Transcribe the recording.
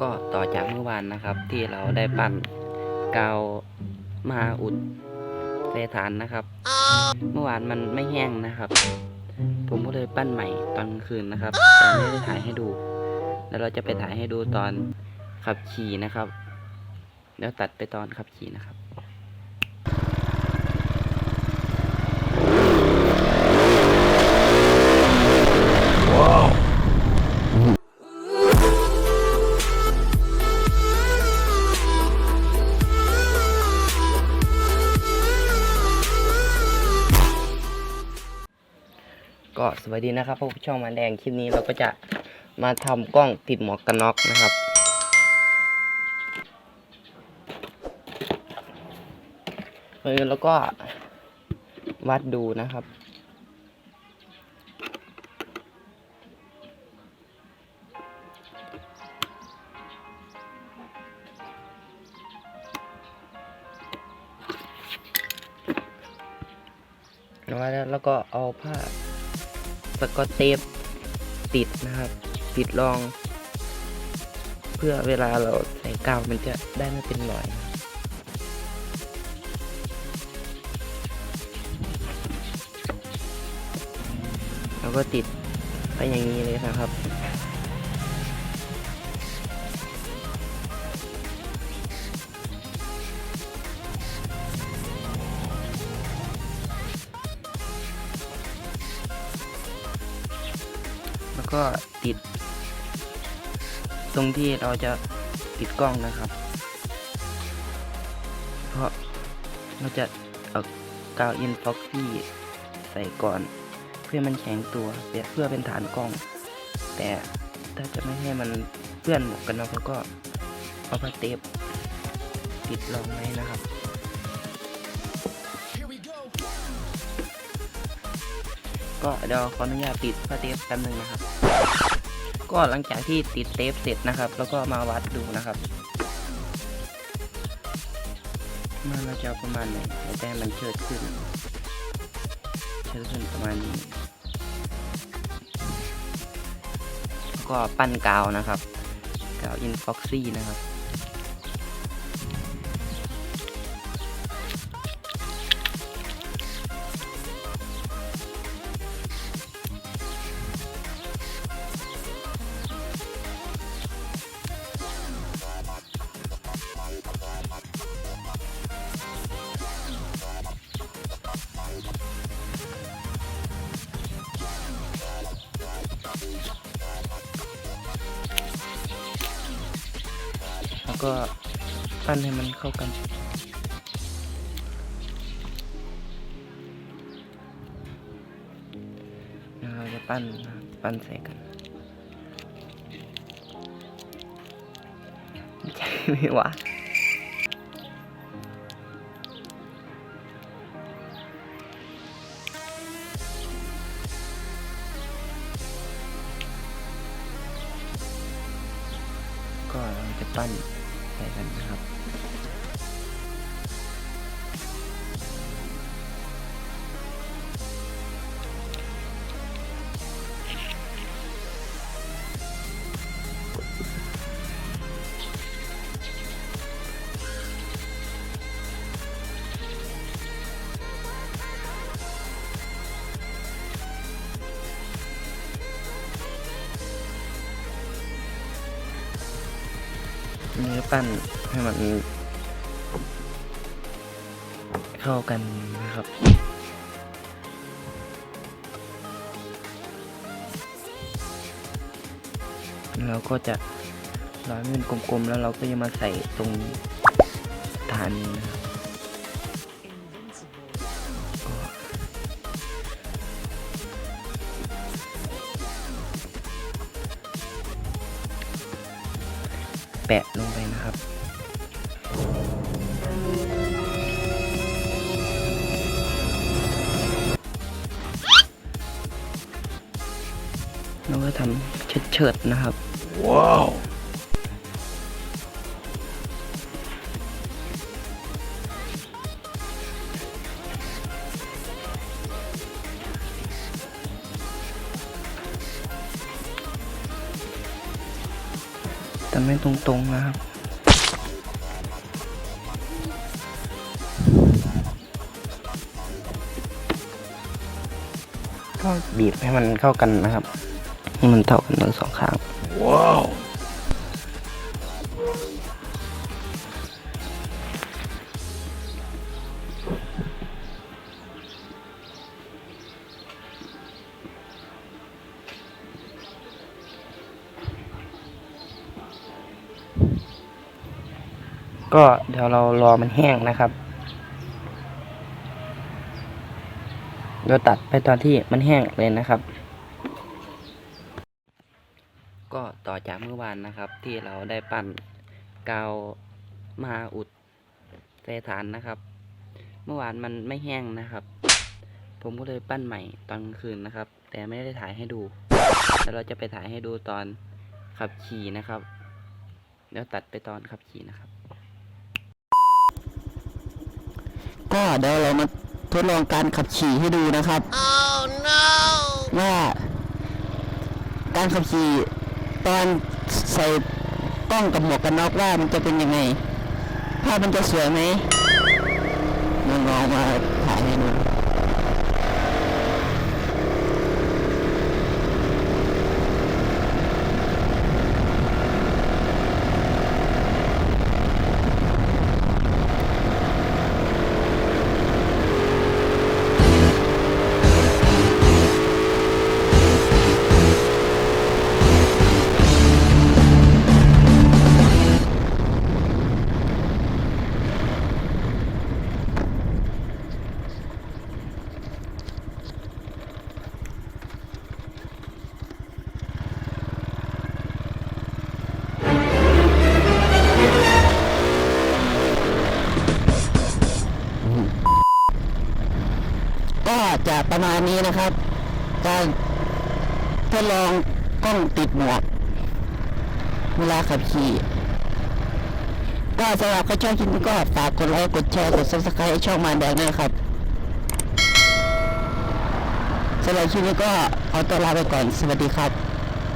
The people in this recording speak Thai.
ก็ต่อจากเมื่อวานนะครับ ที่เราได้ปั้นกาวมาอุดเศษฐานนะครับ เมื่อวานมันไม่แห้งนะครับ ผมก็เลยปั้นใหม่ตอนคืนนะครับแต่ไม่ได้ถ่ายให้ดู แล้วเราจะไปถ่ายให้ดูตอนขับขี่นะครับ แล้วตัดไปตอนขับขี่นะครับ วัสดีนะครับพวกช่องมาแดงคลิปนี้เราก็จะมาทำกล้องติดหมวกกันน็อกนะครับ เออแล้วก็วัดดูนะครับเอาแล้วแล้วก็เอาผ้า แล้วก็เทปติดนะครับ ติดรอง เพื่อเวลาเราใส่กาวมันจะได้ไม่เป็นรอยนะครับแล้วก็ติดไปอย่างนี้เลยนะครับ ก็ติด ตรงที่เราจะติดกล้องนะครับ เพราะเราจะเอากาวอินฟ็อกซี่ใส่ก่อน เพื่อมันแข็งตัวเพื่อเพื่อเป็นฐานกล้อง แต่ถ้าจะไม่ให้มันเปื้อนหมวกกันน็อกก็เอาผ้าเทปติดรองไว้นะครับ ก็เดี๋ยวขออนุญาตติดผ้าเทปแป๊บนึงนะครับ ก็หลังจากที่ติดเทปเสร็จนะครับ แล้วก็มาวัดดูนะครับมันเราจะเอาประมาณไหนให้แต้มมันเชิดขึ้น เชิดขึ้นประมาณนี้ก็ปั้นกาวนะครับ กาวอินฟ็อกซี่นะครับ ก็ปั้นให้มันเข้ากัน เราจะปั้นปั้นใส่กันใช่ไหมวะก็เราจะปั้น ใส่กันนะครับ เนื้อปั้นให้มัน เข้ากันนะครับ เราก็จะร้อยเป็นกลมๆ แล้วเราก็จะมาใส่ตรงฐานนี้นะครับ แปะลงไปนะครับ เราก็ทำเฉิดๆนะครับ ว้าว แต่ไม่ตรงๆนะครับก็บีบให้มันเข้ากันนะครับ ให้มันเท่ากันทั้งสองข้าง ว้าว ก็เดี๋ยวเรารอมันแห้งนะครับเดี๋ยวตัดไปตอนที่มันแห้งเลยนะครับ ก็ต่อจากเมื่อวานนะครับ ที่เราได้ปั้นกาวมาอุดเซฐานนะครับ เมื่อวานมันไม่แห้งนะครับ ผมก็เลยปั้นใหม่ตอนกลางคืนนะครับ แต่ไม่ได้ถ่ายให้ดูแต่เราจะไปถ่ายให้ดูตอนขับขี่นะครับเดี๋ยวตัดไปตอนขับขี่นะครับ ก็เดี๋ยวเรามาทดลองการขับขี่ให้ดูนะครับว่าการขับขี่ตอนใส่กล้องกับหมวกกันน็อกว่ามันจะเป็นยังไงภาพมันจะสวยไหมน้องๆมาถ่ายให้ดู จะประมาณนี้นะครับ การทดลองกล้องติดหมวกเวลาขับขี่ก็สำหรับใครชอบคลิปนี้ก็ฝากกดไลค์กดแชร์กด subscribe ให้ช่องมารแดงด้วยนะครับสำหรับคลิปนี้ก็ขอตัวลาไปก่อนสวัสดีครับ